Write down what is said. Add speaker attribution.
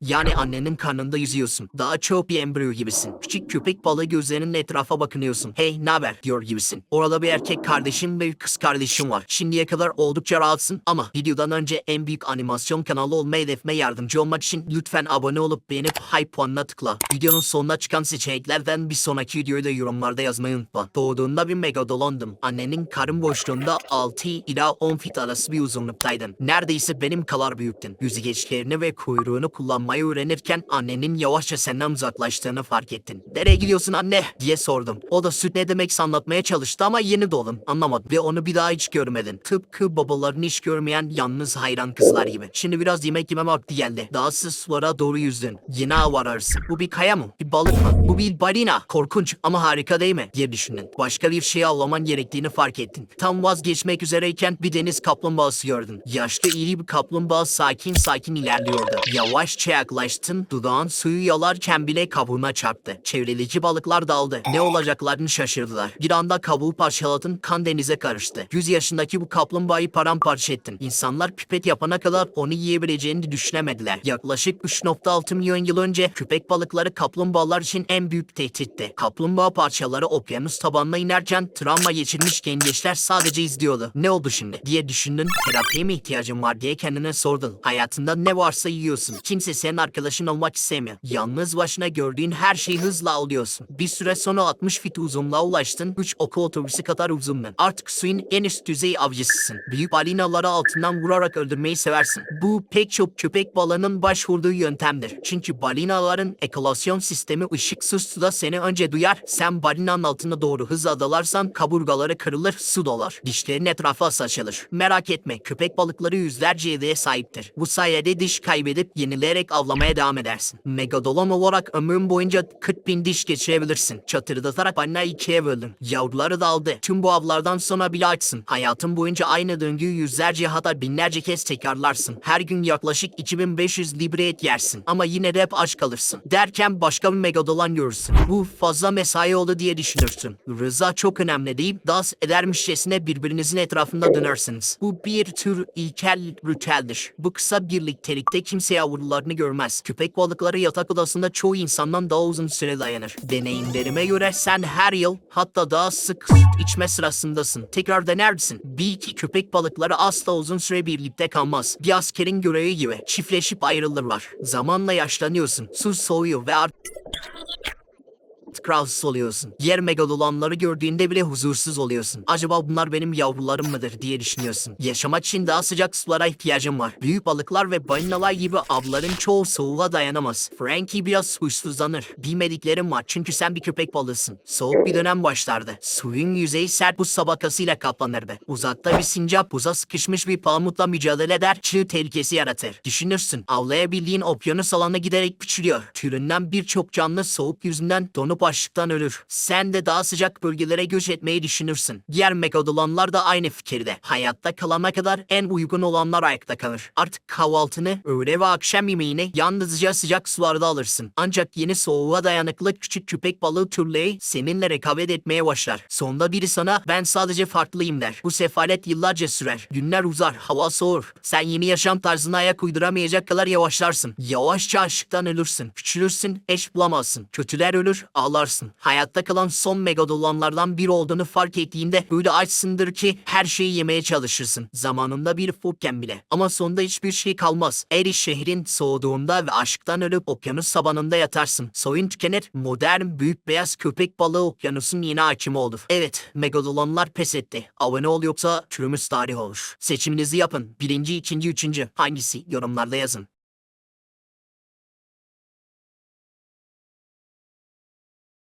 Speaker 1: Yani annenin karnında yüzüyorsun. Daha çok bir embriyo gibisin. Küçük köpek balığı gözlerinin etrafa bakınıyorsun. Hey naber diyor gibisin. Orada bir erkek kardeşim ve bir kız kardeşim var. Şimdiye kadar oldukça rahatsın ama videodan önce en büyük animasyon kanalı olma hedefime yardımcı olmak için lütfen abone olup beğenip hype puanına tıkla. Videonun sonuna çıkan seçeneklerden bir sonraki videoyu da yorumlarda yazmayı unutma. Doğduğunda bir megalodondum. Annenin karın boşluğunda 6 ila 10 fit arası bir uzunluktaydın. Neredeyse benim kadar büyüktün. Yüzgeçlerini ve kuyruğunu kullanmayı öğrenirken annenin yavaşça senden uzaklaştığını fark ettin. Nereye gidiyorsun anne diye sordum. O da süt ne demek anlatmaya çalıştı ama yeni doğdum. Anlamadı ve onu bir daha hiç görmedin. Tıpkı babalarını hiç görmeyen yalnız hayran kızlar gibi. Şimdi biraz yemek yeme vakti geldi. Daha sık sulara doğru yüzdün. Yine av ararsın. Bu bir kaya mı? Bir balık mı? Bu bir balina. Korkunç ama harika değil mi? diye düşündün. Başka bir şey avlaman gerektiğini fark ettin. Tam vazgeçmek üzereyken bir deniz kaplumbağası gördün. Yaşlı iri bir kaplumbağa sakin sakin ilerliyordu. Yavaşça yaklaştın. Dudağın suyu yalarken bile kabuğuna çarptı. Çevreleyici balıklar daldı. Ne olacaklarını şaşırdılar. Bir anda kabuğu parçaladın. Kan denize karıştı. 100 yaşındaki bu kaplumbağayı paramparça ettin. İnsanlar pipet yapana kadar onu yiyebileceğini düşünemediler. Yaklaşık 3.6 milyon yıl önce köpek balıkları kaplumbağalar için en büyük tehditti. Kaplumbağa parçaları okyanus tabanına inerken travma geçirmiş gençler sadece izliyordu. Ne oldu şimdi diye düşündün. Terapiye mi ihtiyacın var diye kendine sordun. Hayatında ne varsa yiyorsun. Kimse senin arkadaşın olmak istemiyor. Yalnız başına gördüğün her şeyi hızla alıyorsun. Bir süre sonra 60 fit uzunluğa ulaştın. 3 okul otobüsü kadar uzundun. Artık suyun en üst düzey avcısısın. Büyük balinaları altından vurarak öldürmeyi seversin. Bu pek çok köpek balığının başvurduğu yöntemdir. Çünkü balinaların ekolosyon sistemi ışıksız suda seni önce duyar. Sen balinanın altına doğru hızla dalarsan kaburgaları kırılır, su dolar. Dişlerin etrafa saçılır. Merak etme köpek balıkları yüzlerce yediğe sahiptir. Bu sayede diş kaybedip yenileyerek avlamaya devam edersin. Megadolon olarak ömrün boyunca 40 bin diş geçirebilirsin. Çatırdatarak balina ikiye böldün. Yavruları da aldı. Tüm bu avlardan sonra bile açsın. Hayatın boyunca aynı döngüyü yüzlerce hatta binlerce kez tekrarlarsın. Her gün yaklaşık 2500 libre et yersin. Ama yine de hep aç kalırsın. Derken başka bir megadolon görürsün. Bu fazla mesai oldu diye düşünürsün. Rıza çok önemli deyip dans edermişçesine birbirinizin etrafında dönersiniz. Bu bir tür ilkel ritüeldir. Bu kısa birliktelikte kimse yavrularını görmez. Köpek balıkları yatak odasında çoğu insandan daha uzun süre dayanır. Deneyimlerime göre sen her yıl hatta daha sık süt içme sırasındasın. Tekrar denersin. Bil ki köpek balıkları asla uzun süre birlikte kalmaz. Bir askerin görevi gibi çiftleşip ayrılırlar. Zamanla yaşlanıyorsun. Su soğuyor ve artık rahatsız oluyorsun. Diğer megalodonları gördüğünde bile huzursuz oluyorsun. Acaba bunlar benim yavrularım mıdır diye düşünüyorsun. Yaşamak için daha sıcak sulara ihtiyacım var. Büyük balıklar ve balinalar gibi avların çoğu soğuğa dayanamaz. Frankie biraz huysuzlanır. Bilmediklerim var çünkü sen bir köpek balığısın. Soğuk bir dönem başlardı. Suyun yüzeyi sert buz tabakasıyla kaplanırdı. Uzakta bir sincap buza sıkışmış bir palamutla mücadele eder, çığ tehlikesi yaratır. Düşünürsün, avlayabildiğin okyanus alanına giderek küçülüyor. Türünden birçok canlı soğuk yüzünden donup açlıktan ölür. Sen de daha sıcak bölgelere göç etmeyi düşünürsün. Diğer megalodonlar da aynı fikirde. Hayatta kalana kadar en uygun olanlar ayakta kalır. Artık kahvaltını, öğle ve akşam yemeğini yalnızca sıcak sularda alırsın. Ancak yeni soğuğa dayanıklı küçük köpek balığı türleri seninle rekabet etmeye başlar. Sonunda biri sana ben sadece farklıyım der. Bu sefalet yıllarca sürer. Günler uzar, hava soğur. Sen yeni yaşam tarzına ayak uyduramayacak kadar yavaşlarsın. Yavaşça açlıktan ölürsün. Küçülürsün, eş bulamazsın. Kötüler ölür, ağlarsın. Hayatta kalan son megalodonlardan biri olduğunu fark ettiğinde öyle açsındır ki her şeyi yemeye çalışırsın. Zamanında bir fokken bile. Ama sonunda hiçbir şey kalmaz. Eri şehrin soğuduğunda ve aşktan ölüp okyanus sabanında yatarsın. Soyun tükenir. Modern büyük beyaz köpek balığı okyanusun yeni hakimi olur. Evet, megalodonlar pes etti. Abone ol yoksa türümüz tarih olur. Seçiminizi yapın. Birinci, ikinci, üçüncü. Hangisi? Yorumlarda yazın.